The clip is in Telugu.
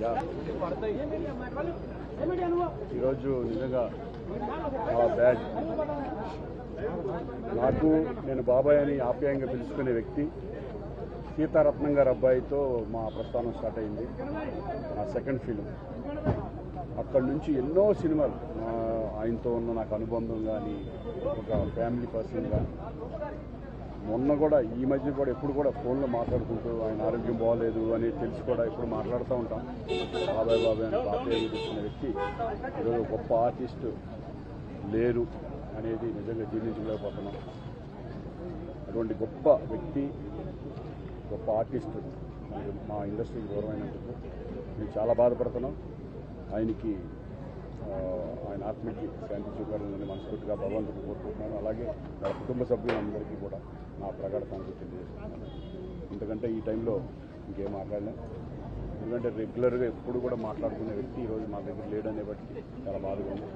యా. ఈరోజు నిజంగా ఆ బ్యాడ్ నాకు నేను బాబాయ్ అని ఆప్యాయంగా పిలుచుకునే వ్యక్తి సీతారత్నం గారి అబ్బాయితో మా ప్రస్థానం స్టార్ట్ అయింది నా సెకండ్ ఫిలిం అక్కడి నుంచి ఎన్నో సినిమాలు ఆయనతో ఉన్న నాకు అనుబంధం కానీ ఒక ఫ్యామిలీ పర్సన్ కానీ మొన్న కూడా ఈ మధ్య కూడా ఎప్పుడు కూడా ఫోన్లో మాట్లాడుకుంటూ ఆయన ఆరోగ్యం బాగోలేదు అని తెలిసి కూడా ఎప్పుడు మాట్లాడుతూ ఉంటాం. బాబాయ్ బాబాయ్ అని పాపయ్య వ్యక్తి ఈరోజు గొప్ప ఆర్టిస్ట్ లేరు అనేది నిజంగా జీర్ణించలేకపోతున్నాం. అటువంటి గొప్ప వ్యక్తి గొప్ప ఆర్టిస్ట్ మా ఇండస్ట్రీకి దూరమైనందుకు మేము చాలా బాధపడుతున్నాం. ఆయనకి ఆయన ఆత్మకి శాంతి చూపాలని మనస్ఫూర్తిగా భగవంతుడు కోరుకుంటున్నాను. అలాగే నా కుటుంబ సభ్యులందరికీ కూడా నా ప్రగాఢ సంతృప్తి తెలియజేస్తున్నాను. ఎందుకంటే ఈ టైంలో ఇంకేం మాట్లాడలేం. ఎందుకంటే రెగ్యులర్గా ఎప్పుడు కూడా మాట్లాడుకునే వ్యక్తి ఈరోజు మా దగ్గర లేడనే బట్టి చాలా బాధగా ఉంది.